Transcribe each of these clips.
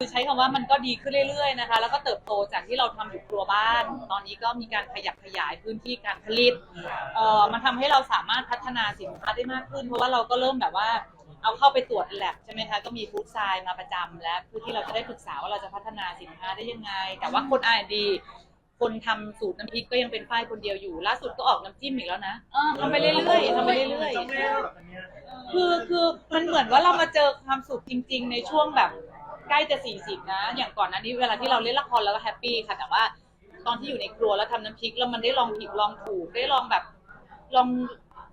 คือใช้คำว่ามันก็ดีขึ้นเรื่อยๆนะคะ แล้วก็เติบโตจากที่เราทำอยู่ครัวบ้าน ตอนนี้ก็มีการขยับขยายพื้นที่การผลิตเอ่อมันทำให้เราสามารถพัฒนาสินค้าได้มากขึ้น เพราะว่าเราก็เริ่มแบบว่าเอาเข้าไปตรวจแลบใช่ไหมคะ ก็มีฟู้ดไซน์มาประจำแล้วเพื่อที่เราจะได้ปรึกษาว่าเราจะพัฒนาสินค้าได้ยังไง แต่ว่าคนอ่านดีคนทำสูตรน้ำพริกก็ยังเป็นฝ้ายคนเดียวอยู่ ล่าสุดก็ออกน้ำจิ้มอีกแล้วนะทำไปเรื่อยๆทำไปเรื่อยๆคือคือมันเหมือนว่าเรามาเจอความสุขจริง ๆ ในช่วงแบบ ใกล้จะสี่สิบนะ อย่างก่อนหนั้นนี้เวลาที่เราเล่นละครแล้วก็แฮปปี้ค่ะแต่ว่า ตอนที่อยู่ในครัวแล้วทำน้ำพริกแล้วมันได้ลองผิดลองถูกได้ลองแบบลอง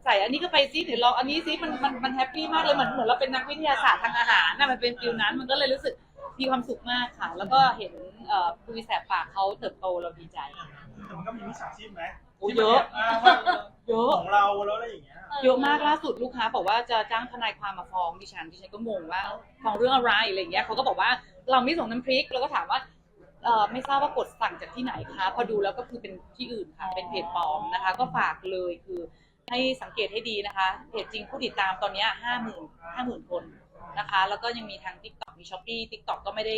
ใส่อันนี้ก็ไปซิหรือลองอันนี้ซิมันมันมันแฮปปี้มากเลยเหมือนเหมือนเราเป็นนักวิทยาศาสตร์ทางอาหารน่ะมันเป็นฟิลนั้นมันก็เลยรู้สึกมีความสุขมากค่ะ แล้วก็เห็นเอ่อคุยแสบปากเขาเติบโตเราดีใจ แต่มันก็มีมิจฉาชีพไหมโอ้เยอะ ที่มันแบอ้างว่าเยอะ ของเราแล้วอะไรอย่างเงี้ย เยอะมากล่าสุดลูกค้าบอกว่าจะจ้างทนายความมาฟ้องดิฉันดิฉันก็งงว่าฟ้องเรื่องอะไรอะไรอย่างเงี้ยเขาก็บอกว่าเราไม่ส่งน้ำพริกเราก็ถามว่าเออไม่ทราบว่ากดสั่งจากที่ไหนคะพอดูแล้วก็คือเป็นที่อื่นค่ะเป็นเพจปลอมนะคะ ก็ฝากเลยคือให้สังเกตให้ดีนะคะเพจจริงผู้ติดตามตอนเนี้ห้าหมื่นห้าหมื่นคนนะคะ แล้วก็ยังมีทาง t ิ k t o k มีช้อปปี้ทิกตอกก็ไม่ได้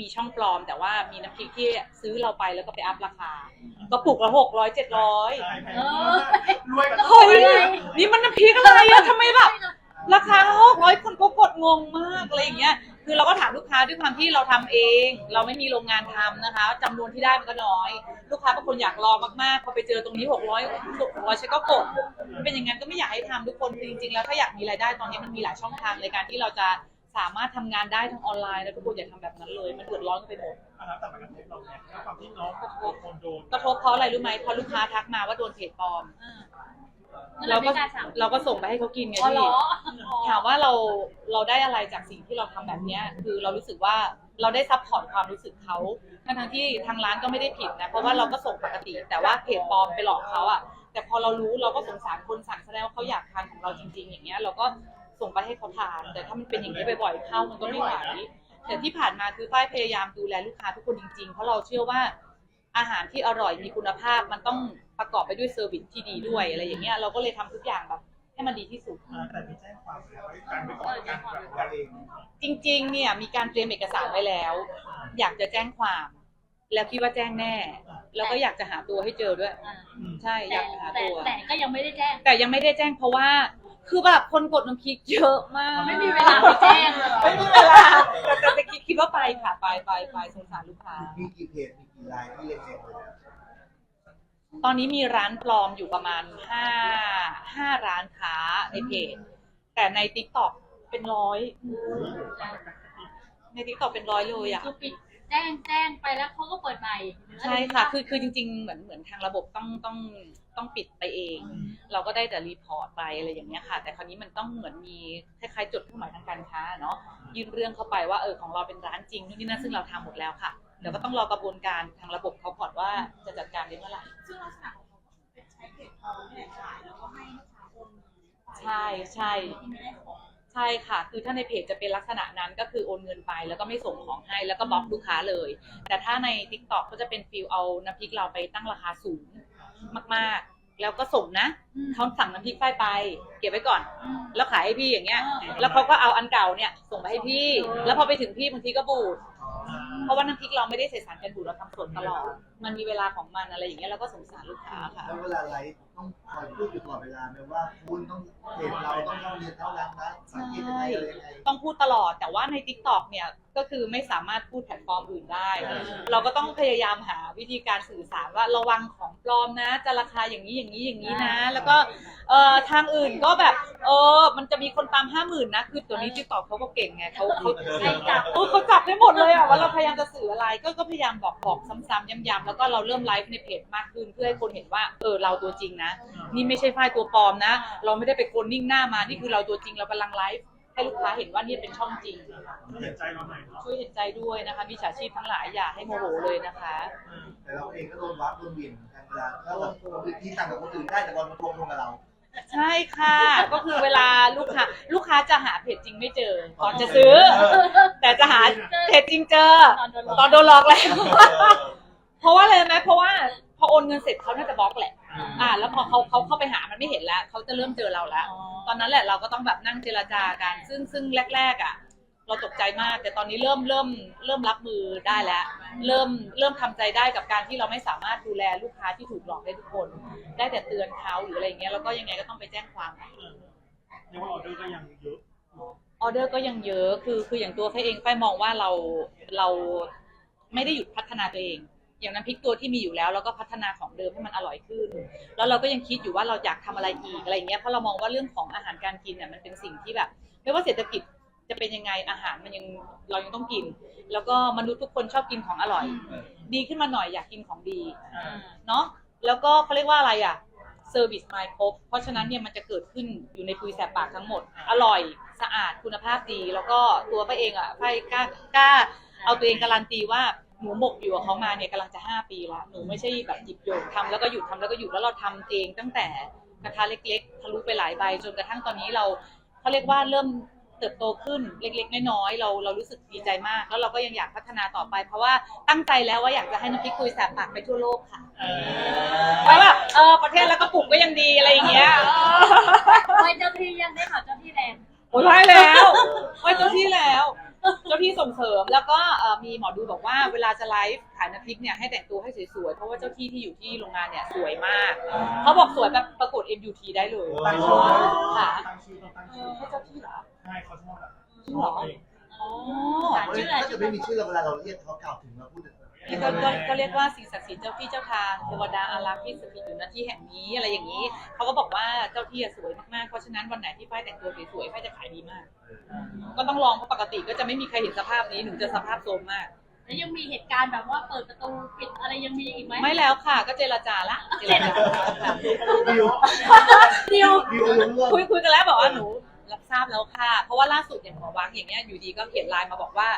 มีช่องปลอม แต่ว่ามีน้ำพริกที่ซื้อเราไปแล้วก็ไปอัพราคา ก็ปุกละหกร้อยเจ็ดร้อย นี่มันน้ำพริกอะไรอะทำไมแบบราคาหกร้อยคนก็กดงงมากอะไรอย่างเงี้ย คือเราก็ถามลูกค้าด้วยความที่เราทำเอง เราไม่มีโรงงานทำนะคะจำนวนที่ได้มันก็น้อย ลูกค้าบางคนอยากลองมากๆพอไปเจอตรงนี้หกร้อยหกร้อยฉันก็กดเป็นอย่างนั้นก็ไม่อยากให้ทำทุกคนคือจริงๆแล้วถ้าอยากมีรายได้ตอนนี้มันมีหลายช่องทางในการที่เราจะสามารถทำงานได้ทั้งออนไลน์แล้วทุกคนอย่าทำแบบนั้นเลย มันเดือดร้อนกันไปหมดอะแล้วแต่มันกระทบเราเนี่ยด้วยความที่น้องคนโดน กระทบเพราะอะไรรู้ไหมเพราะลูกค้าทักมาว่าโดนเพจปลอม เราเราก็ก็เราก็ส่งไปให้เขากินไงอ๋อเหรพี่อถามว่าเราเราได้อะไรจากสิ่งที่เราทำแบบเนี้ยคือเรารู้สึกว่าเราได้ซัพพอร์ตความรู้สึกเขาทั้งทั้งๆที่ทางร้านก็ไม่ได้ผิดนะ เพราะว่าเราก็ส่งปกติ แต่ว่าเพจปลอมไปหลอกเขาอะแต่พอเรารู้เราก็สงสารคนสั่งแสดงว่าเขาอยากทานของเราจริง ๆ อย่างเงี้ย เราก็ส่งไปให้เขาทาน แต่ถ้ามันเป็นอย่างนี้บ่อยๆเข้ามันก็ไม่ไหวแต่ที่ผ่านมาคือฝ้ายพยายามดูแลลูกค้าทุกคนจริง ๆ เพราะเราเชื่อว่าอาหารที่อร่อยมีคุณภาพมันต้อง ประกอบไปด้วยเซอร์วิสที่ดีด้วยอะไรอย่างเงี้ยเราก็เลยทำทุกอย่างแบบให้มันดีที่สุด แต่มีแจ้งความแล้วการไปก่อนการแบบการเองจริงๆ เนี่ยมีการเตรียมเอกสารไว้แล้ว อยากจะแจ้งความ แล้วคิดว่าแจ้งแน่ แล้วก็อยากจะหาตัวให้เจอด้วย อ่าใช่อแต่ยากจะหาแต่ตัว แต่ก็ยังไม่ได้แจ้ง แต่ยังไม่ได้แจ้งเพราะว่า คือแบบคนกดน้ำพริกเยอะมากไม่มีเวลาไปแจ้งเลยไม่มีเวลาแต่แต่คิดคิดว่าไปค่ะไปไปไปสงสารลูกค้า มีกี่เพจมีกี่รายที่เล็งเลยอะ ตอนนี้มีร้านปลอมอยู่ประมาณห้าห้าร้านค้าในเพจแต่ใน t ิ k t o k เป็นร้อย ใน t ิ k t o k เป็นร้อยเลยอะคือปิดแจ้งแจ้งไปแล้วเขาก็เปิดใหม่ใช่ค่ะ คือคือจริง ๆ เหมือนเหมือนทางระบบต้องต้องต้องปิดไปเอง เราก็ได้แต่รีพอร์ตไปอะไรอย่างเงี้ยค่ะ แต่คราวนี้มันต้องเหมือนมีคล้ายๆจดเครื่องหมายทางการค้าเนาะ ยื่นเรื่องเข้าไปว่าเออของเราเป็นร้านจริงนู่นนี่นั่นซึ่งเราทำหมดแล้วค่ะ เดี๋ยวก็ต้องรอกระบวนการทางระบบเขาก่อน ว่าจะจัดการได้เมื่อไหร่ ซึ่งลักษณะของเขาเป็นใช้เพจปลอมนี่แหละขายแล้วก็ให้ลูกค้าโอนเงินไปใช่ใช่ ที่ไม่ได้ของใช่ค่ะ คือถ้าในเพจจะเป็นลักษณะนั้นก็คือโอนเงินไป แล้วก็ไม่ส่งของให้ แล้วก็บล็อกลูกค้าเลย แต่ถ้าใน t ิ k t o k ก็จะเป็นฟิลเอาน้ำพริกเราไปตั้งราคาสูงมากๆ แล้วก็ส่งนะเขาสั่งน้ำพริกไฟไป เก็บไว้ก่อน แล้วขายให้พี่อย่างเงี้ย แล้วเขาก็เอาอันเก่าเนี่ยส่งไปให้พี่ แล้วพอไปถึงพี่บางทีก็บูด เพราะว่าน้ำพริกเราไม่ได้ใส่สารกันบูดเราทำสดตลอด มันมีเวลาของมันอะไรอย่างเงี้ยเราก็สงสารลูกค้าค่ะ แล้วเวลาไลฟ์ต้องคอยพูดอยู่ตลอดเวลาไหมว่าคุณต้องเพจเราต้องเข้าเรียนเท่านั้นนะสังเกตยังไงอะไรยังไง ต้องพูดตลอดแต่ว่าใน t ิ k t o k เนี่ยก็คือไม่สามารถพูดแพลตฟอร์มอื่นได้เราก็ต้องพยายามหาวิธีการสื่อสารว่าระวังของปลอมนะ จะราคาอย่างนี้อย่างนี้อย่างนี้นะ แล้วก็เอ่อทางอื่นก็แบบ เออ มันจะมีคนตามห้าหมื่นนะ คือตัวนี้ t ิ k t o k เขาก็เก่งไงเขาเขาใครจับเออเขาจับได้หมดเลยอะว่าเราพยายามจะสื่ออะไร ก็ก็พยายามบอกบอกซ้ำๆย้ำๆแล้วก็เราเริ่มไลฟ์ในเพจมากขึ้นเพื่อให้คนเห็นว่า เออเราตัวจริงนะ นี่ไม่ใช่ฝ้ายตัวปลอมนะ เราไม่ได้ไปโกนนิ่งหน้ามา นี่คือเราตัวจริงเรากำลังไลฟ์ให้ลูกค้าเห็นว่านี่เป็นช่องจริง เห็นใจเราหน่อยเนาะช่วยเห็นใจด้วยนะคะมีฉาชีพทั้งหลายอย่าให้โมโหเลยนะคะ แต่เราเองก็โดนวัดโดนหวิ่นกันเวลาถ้าเราที่ต่างกับคนอื่นได้แต่บอลมาทวงลงกับเรา ใช่ค่ะ ก็คือเวลาลูกค้าลูกค้าจะหาเพจจริงไม่เจอตอนจะซื้อ แต่จะหาเพจจริงเจอตอนโดนหลอกตอนโดนหลอกแล้ว เพราะว่าอะไรไหมเพราะว่าพอโอนเงินเสร็จเขาน่าจะบล็อกแหละ อ่า แล้วพอเขาเขาเข้าไปหามันไม่เห็นแล้วเขาจะเริ่มเจอเราแล้ว ตอนนั้นแหละเราก็ต้องแบบนั่งเจรจากัน ซึ่งซึ่งแรก ๆ อะ เราตกใจมาก แต่ตอนนี้เริ่มเริ่มเริ่มรับมือได้แล้ว เริ่มเริ่มทำใจได้กับการที่เราไม่สามารถดูแลลูกค้าที่ถูกหลอกได้ทุกคน ได้แต่เตือนเขาหรืออะไรอย่างเงี้ยแล้วก็ยังไงก็ต้องไปแจ้งความเออเรียกว่าออเดอร์ก็ยังเยอะออเดอร์ก็ยังเยอะคือคืออย่างตัวไฟเองไฟมองว่าเราเราไม่ได้หยุดพัฒนาตัวเอง อย่างน้ำพริกตัวที่มีอยู่แล้วเราก็พัฒนาของเดิมให้มันอร่อยขึ้น แล้วเราก็ยังคิดอยู่ว่าเราอยากทำอะไรอีกอะไรอย่างเงี้ยเพราะเรามองว่าเรื่องของอาหารการกินเนี่ยมันเป็นสิ่งที่แบบ ไม่ว่าเศรษฐกิจ จะเป็นยังไงอาหารมันยังเรายังต้องกิน แล้วก็มนุษย์ทุกคนชอบกินของอร่อย ดีขึ้นมาหน่อยอยากกินของดีอ่าเนาะแล้วก็เขาเรียกว่าอะไรอะเซอร์วิสมาครบเพราะฉะนั้นเนี่ยมันจะเกิดขึ้นอยู่ในปุยแสบปากทั้งหมด อร่อยสะอาดคุณภาพดี แล้วก็ตัวป้าเองอะป้ากล้ากล้า เอาตัวเองการันตีว่าหนูหมกอยู่กับเขามาเนี่ยกำลังจะ 5 ปีละหนูไม่ใช่แบบหยิบโยนทำแล้วก็หยุดทำแล้วก็หยุดแล้วเราทำเองตั้งแต่กระทะเล็ก ๆ ทะลุไปหลายใบจนกระทั่งตอนนี้เราเขาเรียกว่าเริ่ม เติบโตขึ้นเล็กๆน้อยๆเราเรารู้สึกดีใจมาก แล้วเราก็ยังอยากพัฒนาต่อไป เพราะว่าตั้งใจแล้วว่าอยากจะให้น้ำพริกคุยแสบปากไปทั่วโลกค่ะเออไว้แบบเออประเทศแล้วก็ปลูกก็ยังดีอะไรอย่างเงี้ยไว้เจ้าที่ยังได้ข่าวเจ้าที่แรงโอ้ยได้แล้วไว้เจ้าที่แล้ว เจ้าที่ส่งเสริมแล้วก็เอ่อมีหมอดูบอกว่าเวลาจะไลฟ์ขายน้ำพริกเนี่ยให้แต่งตัวให้สวยๆเพราะว่าเจ้าที่ที่อยู่ที่โรงงานเนี่ยสวยมากเขาบอกสวยแบบประกวด MUT ได้เลยตั้งชื่อค่ะตั้งชื่อต้องตั้งชื่อให้เจ้าที่เหรอ ใช่เขาชอบแบบจริงเหรอชบงอ๋อถ้าเกิดไม่มีชื่อเราเวลาเราเรียกเขากล่าวถึงเราพูดถึงก็ก็ก็เรียกว่าสิ่งศักดิ์สิทธิ์เจ้าที่เจ้าทางเทวดาอารักษ์ที่สถิตอยู่ณที่แห่งนี้อะไรอย่างนี้เขาก็บอกว่าเจ้าที่อะสวยมากๆเพราะฉะนั้นวันไหนที่ฝ้ายแต่งตัวสวยๆฝ้ายจะขายดีมาก ก็ต้องลองเพราะปกติก็จะไม่มีใครเห็นสภาพนี้หนูจะสภาพโทรมมาก แล้วยังมีเหตุการณ์แบบว่าเปิดประตูปิดอะไรยังมีอีกไหมไม่แล้วค่ะ ก็เจรจาละเจรจาค่ะดิวดิวดิวรู้เรื่องคุยคุยกันแล้วบอกว่าหนู รับทราบแล้วค่ะ เพราะว่าล่าสุดอย่างหมอวังอย่างเงี้ยอยู่ดีก็เขียนไลน์มาบอกว่า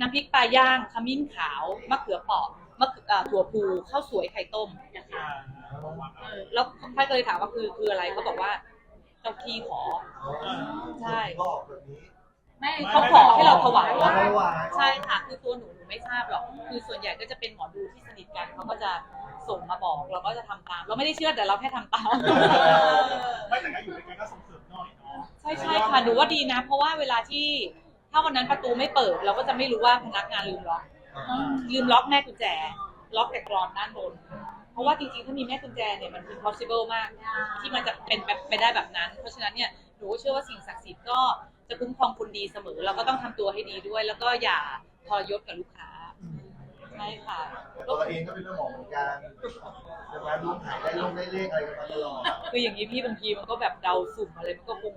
น้ำพริกปลาย่างขมิ้นขาวมะเขือเปราะมะเขือเอ่อถั่วพูข้าวสวยไข่ต้มอ่าระวังเออแล้วพ่ายก็เลยถามว่าคือคืออะไรเขาบอกว่าเจ้าที่ขอ ใช่บอกแบบนี้ ไม่เขาขอให้เราถวายขอถวาย ใช่ค่ะ คือตัวหนูหนูไม่ทราบหรอก คือส่วนใหญ่ก็จะเป็นหมอดูที่สนิทกันเขาก็จะส่งมาบอกเราก็จะทำตาม เราไม่ได้เชื่อแต่เราแค่ทำตาม ไม่แต่ก็อยู่ด้วยกันก็ส่ง ช่ใช่ค่ะหนูว่าดีนะ เพราะว่าเวลาที่ถ้าวันนั้นประตูไม่เปิด เราก็จะไม่รู้ว่าพนักงานลืมล็อกลืมล็อกแม่กุญแจ ล็อกแต่กรอนด้านบน เพราะว่าจริงๆ ถ้ามีแม่กุญแจเนี่ยมัน impossible มาก ที่มันจะเป็นแบบไปได้แบบนั้น เพราะฉะนั้นเนี่ยหนูก็เชื่อว่าสิ่งศักดิ์สิทธิ์ก็จะคุ้มครองคนดีเสมอ เราก็ต้องทำตัวให้ดีด้วย แล้วก็อย่าทรยศกับลูกค้าใช่ค่ะตัวเราเองก็เป็นเรื่องหมอเหมือนกันจะมาลุงหายได้ลงได้เลขอะไรกันมาตลอดคืออย่างนี้พี่บางทีมันก็แบบเดาสุ่มอะไรมันก็คง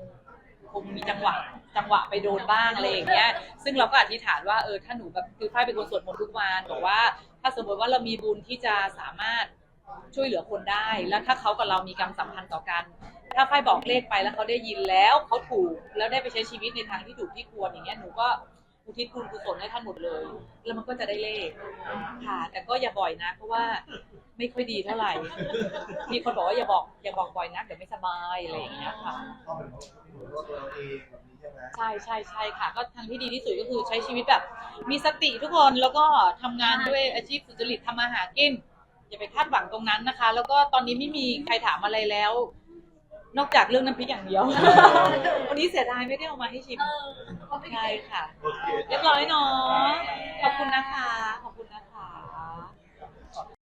คงมีจังหวะจังหวะไปโดนบ้างอะไรอย่างเงี้ย ซึ่งเราก็อธิษฐานว่าเออถ้าหนูแบบคือฝ้ายเป็นคนสวดมนต์ทุกวันบอกว่า ถ้าสมมติว่าเรามีบุญที่จะสามารถช่วยเหลือคนได้ แล้วถ้าเขากับเรามีกรรมสัมพันธ์ต่อกัน ถ้าฝ้ายบอกเลขไปแล้วเขาได้ยินแล้วเขาถูกแล้วได้ไปใช้ชีวิตในทางที่ถูกที่ควรอย่างเงี้ยหนูก็ อุทิศบุญกุศลให้ท่านหมดเลย แล้วมันก็จะได้เลขค่ะ แต่ก็อย่าบ่อยนะ เพราะว่าไม่ค่อยดีเท่าไหร่ มีคนบอกว่าอย่าบอกอย่าบอกบ่อยนะเดี๋ยวไม่สบายอะไรอย่างเงี้ยค่ะ ก็เป็นเพราะหนูรู้ตัวเราเองแบบนี้ใช่ไหมใช่ใช่ใช่ค่ะ ก็ทางที่ดีที่สุดก็คือใช้ชีวิตแบบ มีสติทุกคนแล้วก็ทำงานด้วยอาชีพสุจริตทำมาหากินอย่าไปคาดหวังตรงนั้นนะคะ แล้วก็ตอนนี้ไม่มีใครถามอะไรแล้ว นอกจากเรื่องน้ำพริกอย่างเดียว วันนี้เสียดายไม่ได้เอามาให้ชิมเออเขาไม่ใช่ค่ะ โอเค เรียบร้อยเนาะ ขอบคุณนะคะ ขอบคุณนะคะ